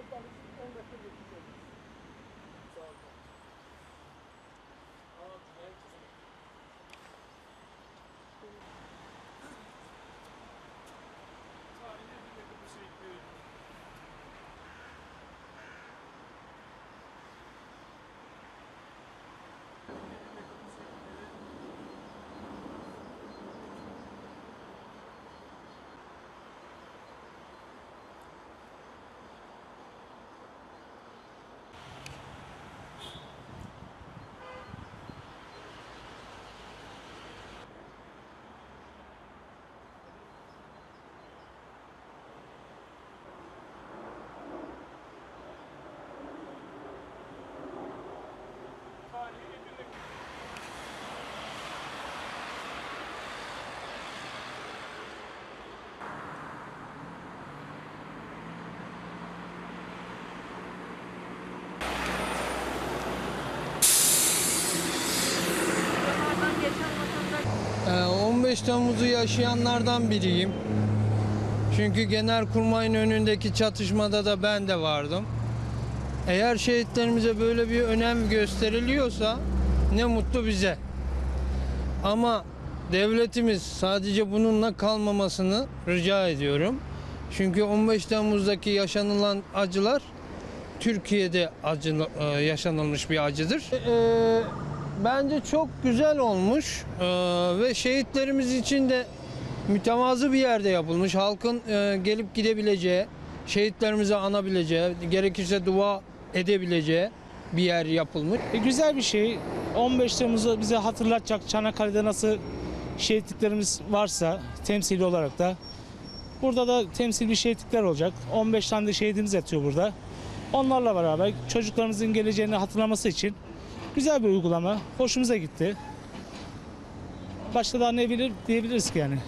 Çocuklarımızın 15'te 15 Temmuz'u yaşayanlardan biriyim. Çünkü Genelkurmay'ın önündeki çatışmada da ben de vardım. Eğer şehitlerimize böyle bir önem gösteriliyorsa ne mutlu bize. Ama devletimiz sadece bununla kalmamasını rica ediyorum. Çünkü 15 Temmuz'daki yaşanılan acılar Türkiye'de acı, e, yaşanılmış bir acıdır. E, bence çok güzel olmuş E, ve şehitlerimiz için de mütevazı bir yerde yapılmış. Halkın e, gelip gidebileceği, şehitlerimizi anabileceği, gerekirse dua edebileceği bir yer yapılmış. E, güzel bir şey. 15 Temmuz'u bize hatırlatacak Çanakkale'de nasıl şehitliklerimiz varsa temsili olarak da burada da temsil bir şehitlikler olacak. 15 tane de şehidimiz yatıyor burada. Onlarla beraber çocuklarımızın geleceğini hatırlaması için güzel bir uygulama. Hoşumuza gitti. Başka daha ne bilir diyebiliriz ki yani.